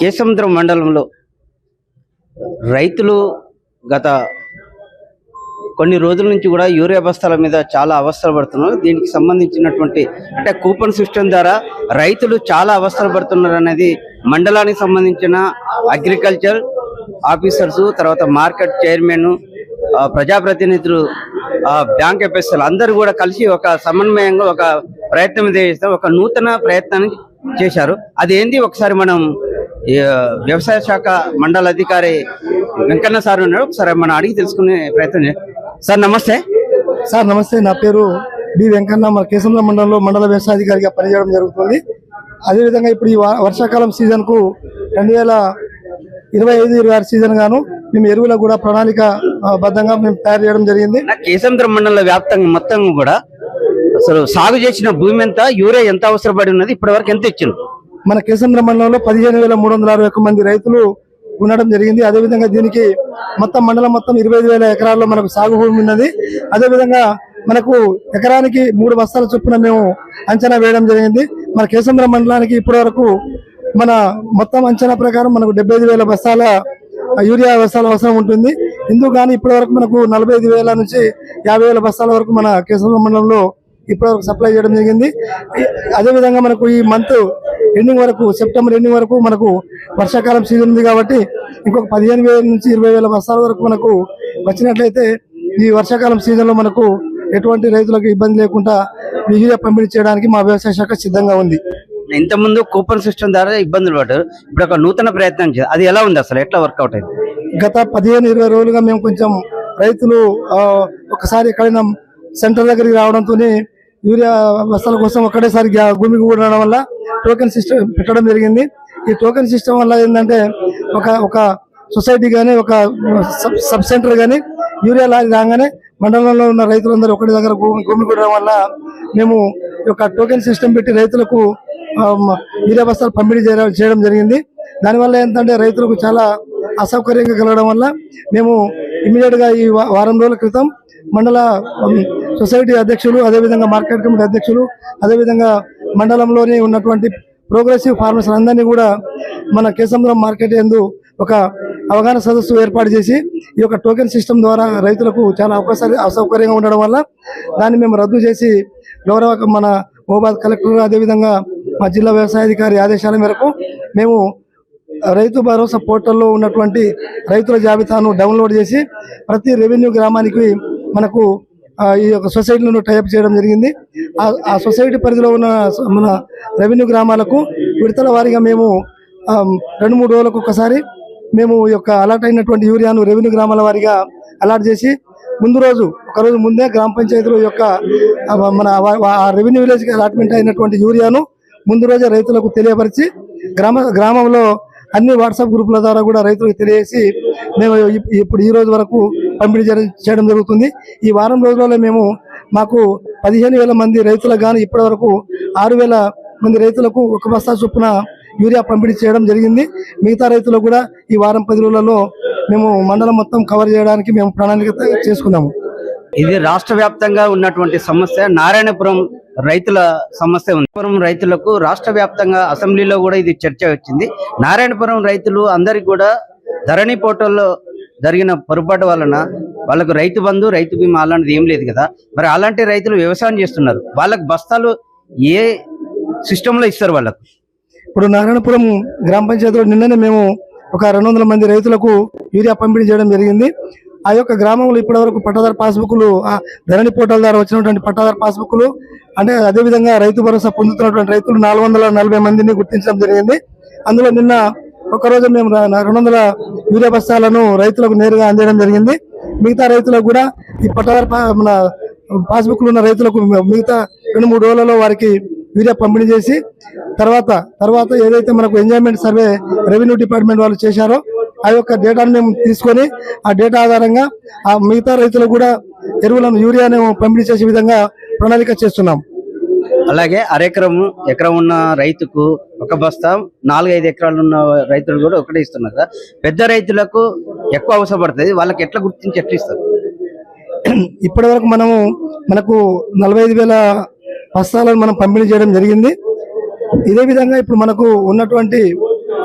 కేసముద్రం మండలంలో రైతులు గత కొన్ని రోజుల నుంచి కూడా యూరియా బస్తాల మీద చాలా అవస్థలు పడుతున్నారు. దీనికి సంబంధించినటువంటి అంటే కూపన్ సిస్టమ్ ద్వారా రైతులు చాలా అవస్థలు పడుతున్నారు అనేది మండలానికి సంబంధించిన అగ్రికల్చర్ ఆఫీసర్స్ తర్వాత మార్కెట్ చైర్మన్ ప్రజాప్రతినిధులు బ్యాంక్ ఎఫ్ఎస్ఎల్ అందరూ కూడా కలిసి ఒక సమన్వయంగా ఒక ప్రయత్నం చేస్తే ఒక నూతన ప్రయత్నాన్ని చేశారు. అది ఏంది ఒకసారి మనం వ్యవసాయ శాఖ మండల అధికారి వెంకన్న సార్ ఉన్నాడు ఒకసారి మనం అడిగి తెలుసుకునే ప్రయత్నం. సార్ నమస్తే. సార్ నమస్తే. నా పేరు బి వెంకన్న. మన కేసంద్ర మండలంలో మండల వ్యవసాయాధికారిగా పనిచేయడం జరుగుతుంది. అదేవిధంగా ఇప్పుడు ఈ వర్షాకాలం సీజన్కు రెండు వేల ఇరవై ఐదు ఇరవై ఆరు సీజన్ గాను మేము ఎరువులకు కూడా ప్రణాళిక ఆ, బద్ధంగా మేము తయారు చేయడం జరిగింది. నా కేసముద్రం మండల వ్యాప్తంగా మొత్తం కూడా అసలు సాగు చేసిన భూమి ఎంత యూరియా ఎంత అవసరపడి ఉన్నది? ఇప్పటి వరకు ఎంత ఇచ్చింది మన కేసంద్ర మండలంలో పదిహేను వేల మూడు వందల అరవై ఒక్క మంది రైతులు ఉండడం జరిగింది. అదేవిధంగా దీనికి మొత్తం మండలం మొత్తం ఇరవై ఐదు వేల ఎకరాల్లో మనకు సాగు భూమి ఉన్నది. అదేవిధంగా మనకు ఎకరానికి మూడు బస్తాల చొప్పున మేము అంచనా వేయడం జరిగింది. మన కేసంద్ర మండలానికి ఇప్పటి వరకు మన మొత్తం అంచనా ప్రకారం మనకు డెబ్బై ఐదు వేల బస్తాల యూరియా బస్తాల అవసరం ఉంటుంది. ఇందుకు కానీ ఇప్పటి వరకు మనకు నలభై ఐదు వేల నుంచి యాభై వేల బస్తాల వరకు మన కేసంద్ర మండలంలో ఇప్పటివరకు సప్లై చేయడం జరిగింది. అదేవిధంగా మనకు ఈ మంత్ ఎండింగ్ వరకు సెప్టెంబర్ ఎండింగ్ వరకు మనకు వర్షాకాలం సీజన్ ఉంది కాబట్టి ఇంకొక పదిహేను వేల నుంచి ఇరవై వేల బస్తాల వరకు మనకు వచ్చినట్లయితే ఈ వర్షాకాలం సీజన్లో మనకు ఎటువంటి రైతులకు ఇబ్బంది లేకుండా యూరియా పంపిణీ చేయడానికి మా వ్యవసాయ శాఖ సిద్ధంగా ఉంది. ఇంతకుముందు కూపన్ సిస్టమ్ ద్వారా ఇబ్బందులు పడ్డారు. ఇప్పుడు ఒక నూతన ప్రయత్నం చేయాలి. అది ఎలా ఉంది అసలు? ఎట్లా వర్కౌట్ అయింది? గత పదిహేను ఇరవై రోజులుగా మేము కొంచెం రైతులు ఒకసారి ఎక్కడైనా సెంటర్ దగ్గరికి రావడంతో యూరియా బస్తాల కోసం ఒక్కటేసారి గ్యా- భూమికి కూడడం వల్ల టోకెన్ సిస్టమ్ పెట్టడం జరిగింది. ఈ టోకెన్ సిస్టమ్ వల్ల ఏంటంటే ఒక ఒక సొసైటీ కానీ ఒక సబ్ సబ్ సెంటర్ కానీ యూరియా లారీ రాగానే మండలంలో ఉన్న రైతులందరూ ఒకటి దగ్గర భూమి కూడడం వల్ల మేము ఈ యొక్క టోకెన్ సిస్టమ్ పెట్టి రైతులకు యూరియా బస్తాలు పంపిణీ చేయడం చేయడం జరిగింది. దానివల్ల ఏంటంటే రైతులకు చాలా అసౌకర్యంగా కలగడం వల్ల మేము ఇమీడియట్గా ఈ వారం రోజుల క్రితం మండల సొసైటీ అధ్యక్షులు అదేవిధంగా మార్కెట్ కమిటీ అధ్యక్షులు అదేవిధంగా మండలంలోనే ఉన్నటువంటి ప్రోగ్రెసివ్ ఫార్మర్స్ అందరినీ కూడా మన కేసముద్రం మార్కెట్ ఎందు ఒక అవగాహన సదస్సు ఏర్పాటు చేసి ఈ యొక్క టోకెన్ సిస్టమ్ ద్వారా రైతులకు చాలా అవకాశాలు అసౌకర్యంగా ఉండడం వల్ల దాన్ని మేము రద్దు చేసి గౌరవ మన మహబాద్ కలెక్టర్ అదేవిధంగా మా జిల్లా వ్యవసాయాధికారి ఆదేశాల మేరకు మేము రైతు భరోసా పోర్టల్లో ఉన్నటువంటి రైతుల జాబితాను డౌన్లోడ్ చేసి ప్రతి రెవెన్యూ గ్రామానికి మనకు ఈ యొక్క సొసైటీలను టైప్ చేయడం జరిగింది. ఆ- సొసైటీ పరిధిలో ఉన్న మన రెవెన్యూ గ్రామాలకు విడతల వారీగా మేము రెండు మూడు రోజులకు ఒకసారి మేము ఈ యొక్క అలాట్ అయినటువంటి యూరియాను రెవెన్యూ గ్రామాల వారీగా అలాట్ చేసి ముందు రోజు ఒకరోజు ముందే గ్రామ పంచాయతీల యొక్క మన ఆ రెవెన్యూ విలేజ్కి అలాట్మెంట్ అయినటువంటి యూరియాను ముందు రోజే రైతులకు తెలియపరిచి గ్రామ గ్రామంలో అన్ని వాట్సాప్ గ్రూపుల ద్వారా కూడా రైతులకు తెలియజేసి మేము ఇప్- ఇప్పుడు ఈ రోజు వరకు పంపిణీ చేయడం- చేయడం జరుగుతుంది. ఈ వారం రోజులలో మేము మాకు పదిహేను వేల మంది రైతులకు కానీ ఇప్పటి వరకు ఆరు వేల మంది రైతులకు ఒక బస్తా చొప్పున యూరియా పంపిణీ చేయడం జరిగింది. మిగతా రైతులకు కూడా ఈ వారం పది రోజులలో మేము మండలం మొత్తం కవర్ చేయడానికి మేము ప్రణాళిక చేసుకున్నాము. ఇది రాష్ట్ర వ్యాప్తంగా ఉన్నటువంటి సమస్య. నారాయణపురం రైతుల సమస్య ఉంది. నారాయణపురం రైతులకు రాష్ట్ర వ్యాప్తంగా అసెంబ్లీలో కూడా ఇది చర్చ వచ్చింది. నారాయణపురం రైతులు అందరికి కూడా ధరణి పోర్టల్లో జరిగిన పొరపాటు వలన వాళ్ళకు రైతు బంధు రైతు బీమా అలాంటిది ఏం లేదు కదా. మరి అలాంటి రైతులు వ్యవసాయం చేస్తున్నారు. వాళ్ళకి బస్తాలు ఏ సిస్టంలో ఇస్తారు వాళ్ళకు? ఇప్పుడు నారాయణపురం గ్రామ పంచాయతీలో నిన్ననే మేము ఒక రెండు వందల మంది రైతులకు యూరియా పంపిణీ చేయడం జరిగింది. ఆ యొక్క గ్రామంలో ఇప్పటివరకు పట్టాదారు పాస్బుక్లు ఆ ధరణి పోర్టల్ ద్వారా వచ్చినటువంటి పట్టాదారు పాస్బుక్లు అంటే అదేవిధంగా రైతు భరోసా పొందుతున్నటువంటి రైతులు నాలుగు వందల నలభై మందిని గుర్తించడం జరిగింది. అందులో నిన్న ఒకరోజు మేము రెండు వందల యూరియా బస్తాలను రైతులకు నేరుగా అందేయడం జరిగింది. మిగతా రైతులకు కూడా ఈ పట్టాదారు పా- మన పాస్బుక్లు ఉన్న రైతులకు మిగతా రెండు మూడు రోజులలో వారికి యూరియా పంపిణీ చేసి తర్వాత తర్వాత ఏదైతే మనకు ఎంజాయ్మెంట్ సర్వే రెవెన్యూ డిపార్ట్మెంట్ వాళ్ళు చేశారో ఆ యొక్క డేటాను మేము తీసుకొని ఆ డేటా ఆధారంగా ఆ మిగతా రైతులకు కూడా ఎరువులను యూరియాను పంపిణీ చేసే విధంగా ప్రణాళిక చేస్తున్నాం. అలాగే అరెకరం ఎకరం ఉన్న రైతుకు ఒక బస్తా నాలుగైదు ఎకరాలు ఉన్న రైతులు కూడా ఒకటే ఇస్తున్నారు కదా. పెద్ద రైతులకు ఎక్కువ అవసరపడుతుంది. వాళ్ళకి ఎట్లా గుర్తించి ఎట్లా ఇస్తారు? ఇప్పటి వరకు మనము మనకు నలభై ఐదు వేల బస్తాలను మనం పంపిణీ చేయడం జరిగింది. ఇదే విధంగా ఇప్పుడు మనకు ఉన్నటువంటి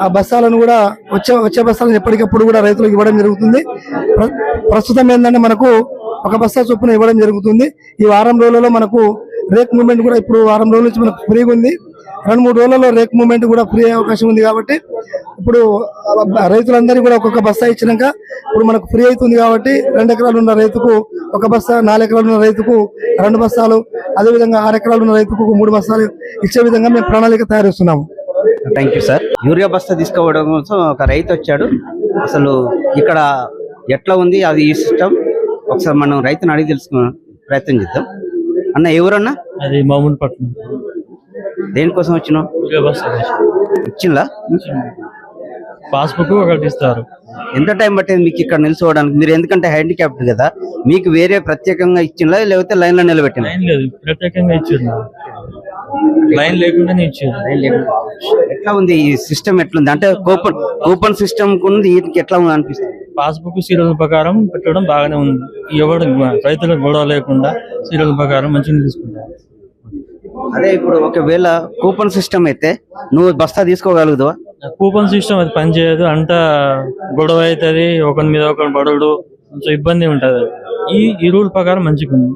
ఆ బస్తాలను కూడా వచ్చే వచ్చే బస్తాలను ఎప్పటికప్పుడు కూడా రైతులకు ఇవ్వడం జరుగుతుంది. ప్రస్తుతం ఏంటంటే మనకు ఒక బస్తా చొప్పున ఇవ్వడం జరుగుతుంది. ఈ వారం రోజులలో మనకు రేక్ మూమెంట్ కూడా ఇప్పుడు వారం రోజుల నుంచి మనకు ఫ్రీగా ఉంది. రెండు మూడు రోజులలో రేక్ మూమెంట్ కూడా ఫ్రీ అయ్యే అవకాశం ఉంది కాబట్టి ఇప్పుడు రైతులందరికీ కూడా ఒక్కొక్క బస్తా ఇచ్చినాక ఇప్పుడు మనకు ఫ్రీ అవుతుంది కాబట్టి రెండు ఎకరాలు ఉన్న రైతుకు ఒక బస్తా నాలుగు ఎకరాలు ఉన్న రైతుకు రెండు బస్తాలు అదేవిధంగా ఆరు ఎకరాలు ఉన్న రైతుకు మూడు బస్తాలు ఇచ్చే విధంగా మేము ప్రణాళిక తయారు చేస్తున్నాము. Thank you sir. యూరియా బస్తా తీసుకోవడం కోసం ఒక రైతు వచ్చాడు. అసలు ఇక్కడ ఎట్లా ఉంది అది ఈ సిస్టమ్? ఒకసారి మనం రైతుని అడిగి తెలుసుకున్న ప్రయత్నం చేద్దాం. అన్న ఎవరన్నా? అది మామూలు పట్నం దేనికోసం వచ్చినావు? ఇచ్చిందా పాస్బుక్ ఒకటి ఇస్తారు. ఎంత టైం పట్టేది మీకు ఇక్కడ నిల్చోవడానికి మీరు ఎందుకంటే హ్యాండిక్యాప్డ్ కదా మీకు వేరే ప్రత్యేకంగా ఇచ్చిందా లేకపోతే లైన్లో నిలబెట్టిన లైన్ లేదు ప్రత్యేకంగా ఇచ్చారు లైన్ లేకుండానే ఇచ్చారు ఎట్లా ఉంది ఈ సిస్టమ్? ఎట్లుంది? అంటే కూపన్ కూపన్ సిస్టమ్ ఉంది వీటికి ఎట్లా ఉంది అనిపిస్తుంది? పాస్బుక్ సీరియల్ ప్రకారం పెట్టడం బాగానే ఉంది. ఎవరు రైతులకు గొడవ లేకుండా సీరియల్ ప్రకారం మంచిగా తీసుకుంటారు. అదే ఇప్పుడు ఒకవేళ కూపన్ సిస్టమ్ అయితే నువ్వు బస్తా తీసుకోగలుగుతావా? కూపన్ సిస్టమ్ అది పనిచేయదు అంతా గొడవ అవుతుంది. ఒకరి మీద ఒకరు పడడు. కొంచెం ఇబ్బంది ఉంటది. ఈ ఈ రూల్ ప్రకారం మంచిగా ఉంది